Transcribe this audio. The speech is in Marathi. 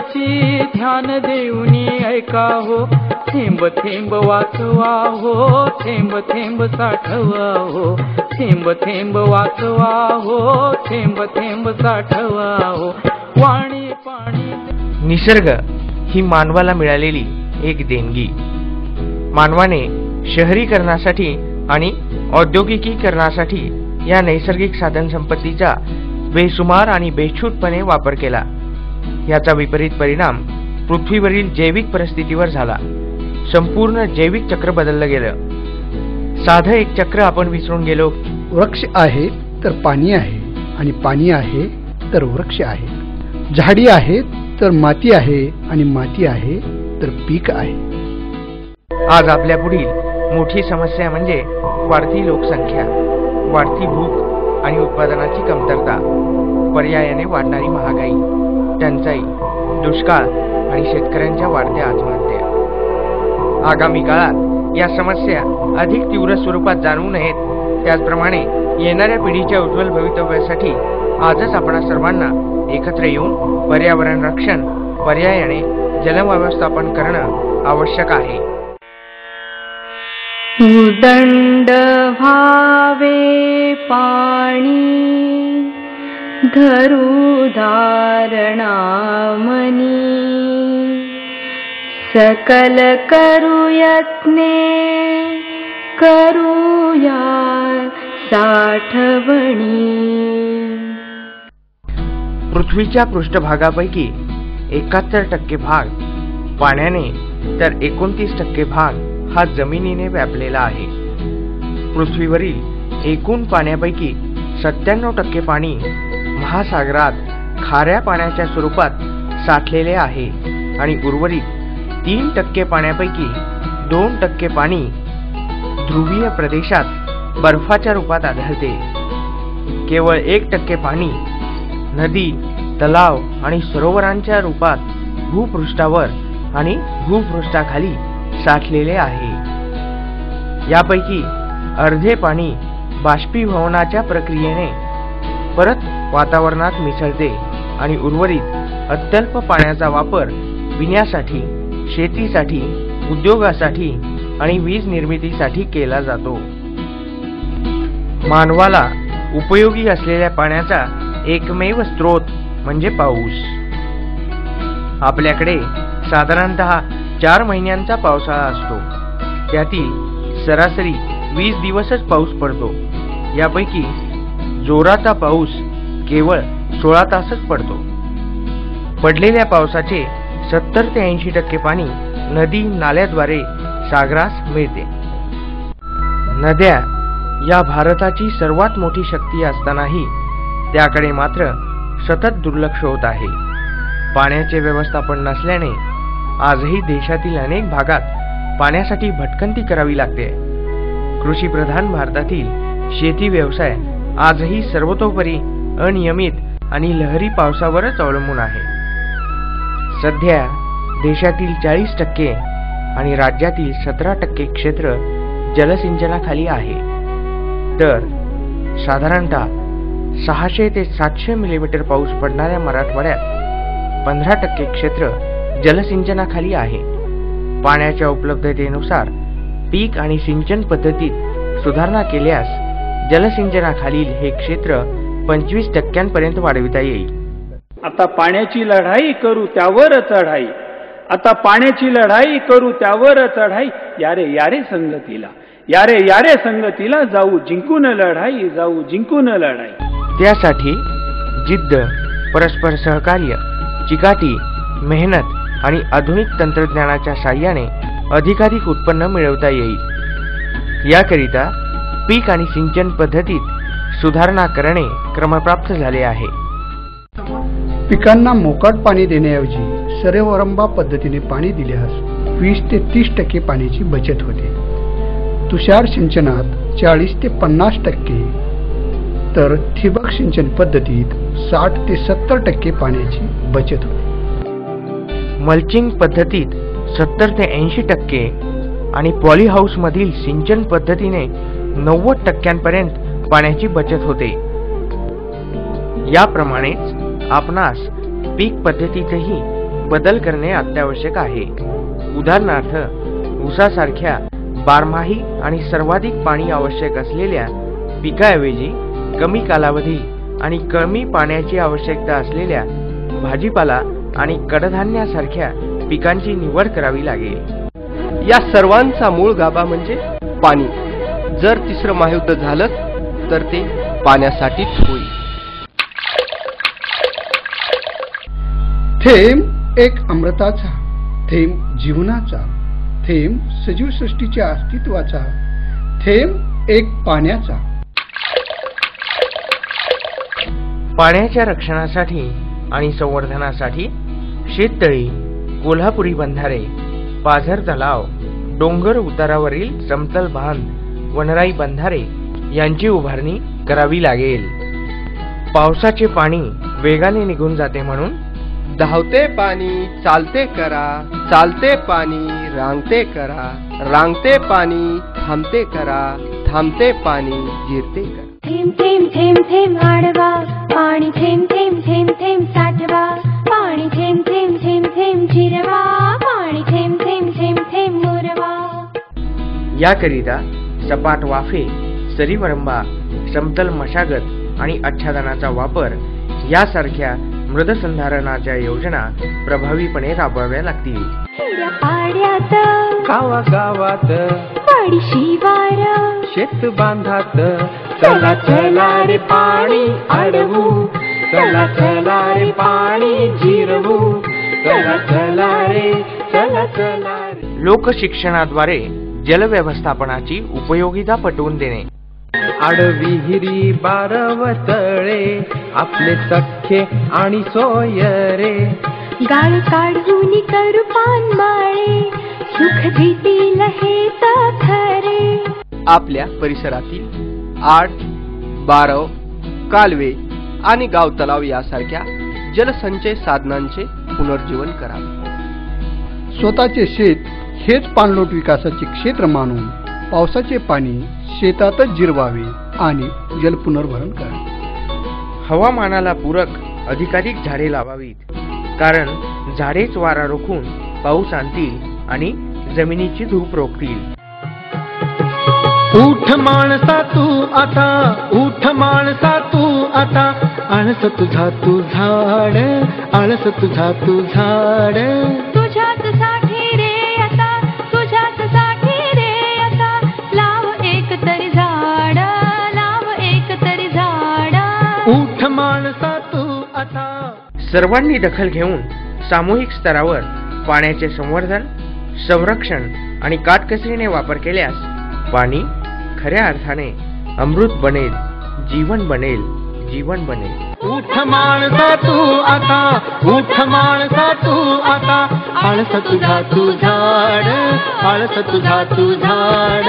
देवाची ध्यान देऊन ऐका हो. थेंब थेंब वाचवा हो. थेंब थेंब साठवा हो. थेंब थेंब वाचवा हो. थेंब थेंब साठवा हो. वाणी पाणी निसर्ग ही मानवाला मिळालेली एक देणगी. मानवाने शहरीकरणासाठी आणि औद्योगिकीकरणासाठी या नैसर्गिक साधनसंपत्तीचा बेसुमार आणि बेछूटपणे वापर केला. याचा विपरीत परिणाम पृथ्वीवरील जैविक परिस्थितीवर झाला. संपूर्ण जैविक चक्र बदललं गेलं. साधं एक चक्र आपण विसरून गेलो. वृक्ष आहे तर पाणी आहे. आणि पाणी आहे तर वृक्ष आहे. झाडी आहे तर माती आहे. आणि माती आहे तर पीक आहे. आज आपल्या पुढील मोठी समस्या म्हणजे वाढती लोकसंख्या वाढती भूक आणि उत्पादनाची कमतरता पर्यायाने वाढणारी महागाई. टंचाई दुष्काळ आणि शेतकऱ्यांच्या वाढत्या आत्महत्या आगामी काळात या समस्या अधिक तीव्र स्वरूपात जाणवू नयेत. त्याचप्रमाणे येणाऱ्या पिढीच्या उज्ज्वल भवितव्यासाठी आजच आपण सर्वांना एकत्र येऊन पर्यावरण रक्षण पर्यायाने जलव्यवस्थापन करणं आवश्यक आहे. उदंड व्हावे पाणी. धरू सकल करुयत्ने करुया करूया साठवणी। पृथ्वीच्या पृष्ठभागापैकी एकाहत्तर टक्के भाग पाण्याने तर एकोणतीस टक्के भाग हा जमिनीने व्यापलेला आहे. पृथ्वीवरील एकूण पाण्यापैकी सत्त्याण्णव टक्के पाणी महासागरात खाऱ्या पाण्याच्या स्वरूपात साठलेले आहे आणि उर्वरित तीन टक्के पाण्यापैकी दोन टक्के पाणी ध्रुवीय प्रदेशात बर्फाच्या रूपात आढळते. केवळ एक टक्के पाणी नदी तलाव आणि सरोवरांच्या रूपात भूपृष्ठावर आणि भूपृष्ठाखाली साठलेले आहे. यापैकी अर्धे पाणी बाष्पीभवनाच्या प्रक्रियेने परत वातावरणात मिसळते आणि उर्वरित अत्यल्प पाण्याचा वापर पिण्यासाठी शेतीसाठी उद्योगासाठी आणि वीज निर्मितीसाठी केला जातो. मानवाला उपयोगी असलेल्या पाण्याचा एकमेव स्रोत म्हणजे पाऊस. आपल्याकडे साधारणतः चार महिन्यांचा पावसाळा असतो. त्यातील सरासरी वीस दिवसच पाऊस पडतो. यापैकी जोराचा पाऊस केवळ सोळा तासच पडतो. पडलेल्या पावसाचे सत्तर ते ऐंशी टक्के पाणी नदी नाल्याद्वारे सागरास मिळते. नद्या या भारताची सर्वात मोठी शक्ती असतानाही त्याकडे मात्र सतत दुर्लक्ष होत आहे. पाण्याचे व्यवस्थापन नसल्याने आजही देशातील अनेक भागात पाण्यासाठी भटकंती करावी लागते. कृषीप्रधान भारतातील शेती व्यवसाय आजही सर्वतोपरी अनियमित आणि लहरी पावसावरच अवलंबून आहे. सध्या देशातील चाळीस टक्के आणि राज्यातील सतरा टक्के क्षेत्र जलसिंचनाखाली आहे. तर साधारणतः सहाशे ते सातशे मिलीमीटर पाऊस पडणाऱ्या मराठवाड्यात पंधरा टक्के क्षेत्र जलसिंचनाखाली आहे. पाण्याच्या उपलब्धतेनुसार पीक आणि सिंचन पद्धतीत सुधारणा केल्यास जलसिंचनाखालील हे क्षेत्र पंचवीस टक्क्यांपर्यंत वाढविता येईल. आता पाण्याची लढाई करू त्यावर चढाई. आता पाण्याची लढाई करू त्यावर चढाई. यारे यारे संगतीला. यारे यारे संगतीला जाऊ जिंकून लढाई जाऊ जिंकून लढाई. त्यासाठी जिद्द परस्पर सहकार्य चिकाटी मेहनत आणि आधुनिक तंत्रज्ञानाच्या साह्याने अधिकाधिक उत्पन्न मिळवता येईल. याकरिता पीक आणि सिंचन पद्धतीत सुधारणा करणे क्रमप्राप्त झाले आहे. पिकांना मोकाट पाणी देण्याऐवजी सरेवरंबा पद्धतीने पाणी दिल्यास वीस ते तीस टक्के पाण्याची बचत होते. तुषार सिंचनात चाळीस ते पन्नास टक्के तर ठिबक सिंचन पद्धतीत साठ ते सत्तर टक्के पाण्याची बचत होते. मल्चिंग पद्धतीत सत्तर ते ऐंशी टक्के आणि पॉली हाऊस मधील सिंचन पद्धतीने नव्वद टक्क्यांपर्यंत पाण्याची बचत होते. याप्रमाणेच आपणास पीक पद्धतीतही बदल करणे अत्यावश्यक आहे. उदाहरणार्थ ऊसासारख्या बारमाही आणि सर्वाधिक पाणी आवश्यक असलेल्या पिकाऐवजी कमी कालावधी आणि कमी पाण्याची आवश्यकता असलेल्या भाजीपाला आणि कडधान्यासारख्या पिकांची निवड करावी लागेल. या सर्वांचा मूळ गाभा म्हणजे पाणी. जर तिसरं महायुद्ध झालं तर ते पाण्यासाठीच होईल थेंब एक अमृताचा थेंब जीवनाचा थेंब सजीव सृष्टीच्या अस्तित्वाचा थेंब एक पाण्याचा. पाण्याच्या रक्षणासाठी आणि संवर्धनासाठी शेततळी कोल्हापुरी बंधारे पाझर तलाव डोंगर उतारावरील समतल बांध वनराई बंधारे यांची उभारणी करावी लागेल. पावसाचे पाणी वेगाने निघून जाते म्हणून धावते पाणी चालते करा चालते पाणी रांगते करा रांगते पाणी थांबते करा थांबते पाणी जिरते करा. थेंब थेंब थेंब थेंब आडवा पाणी थेंब थेंब थेंब थेंब साठवा पाणी थेंब थेंब थेंब थेंब जिरवा पाणी थेंब थेंब थेंब थेंब मुरवा. याकरिता सपाट वाफे सरीवरंबा समतल मशागत आणि आच्छादनाचा वापर यासारख्या मृदसंधारणाच्या योजना प्रभावीपणे राबवाव्या लागतील. गावागावात शेत बांधात चला चला रे पाणी अडवू. चला चला रे पाणी जिरवू. चला चला रे चला चला लोकशिक्षणाद्वारे जलव्यवस्थापनाची उपयोगिता पटवून देणे. आडविहिरी बारवतळे आपले सख्खे आणि सोयरे. गाळ काढून करू पान माळे सुख देतील हे तर खरे. आपल्या परिसरातील आड बारव कालवे आणि गाव तलाव यासारख्या जलसंचय साधनांचे पुनर्जीवन करावे स्वतःचे शेत हेच पाणलोट विकासाचे क्षेत्र मानून पावसाचे पाणी शेतातच जिरवावे आणि जलपुनर्भरण करावे. हवामानाला पूरक अधिकाधिक झाडे लावावीत. कारण झाडेच वारा रोखून पाऊस आणतील आणि जमिनीची धूप रोखतील. उठ माणसा तू आता उठ माणसा तू आता. आळस तुझा तू झाड आळस तुझा तू झाड. सर्वांनी दखल घेऊन सामूहिक स्तरावर पाण्याचे संवर्धन संरक्षण आणि काटकसरीने वापर केल्यास पाणी खऱ्या अर्थाने अमृत बनेल जीवन बनेल जीवन बनेल. उठ माणसा तू आता उठ माणसा तू आता. आळस तुझा तू झाड आळस तुझा तू झाड.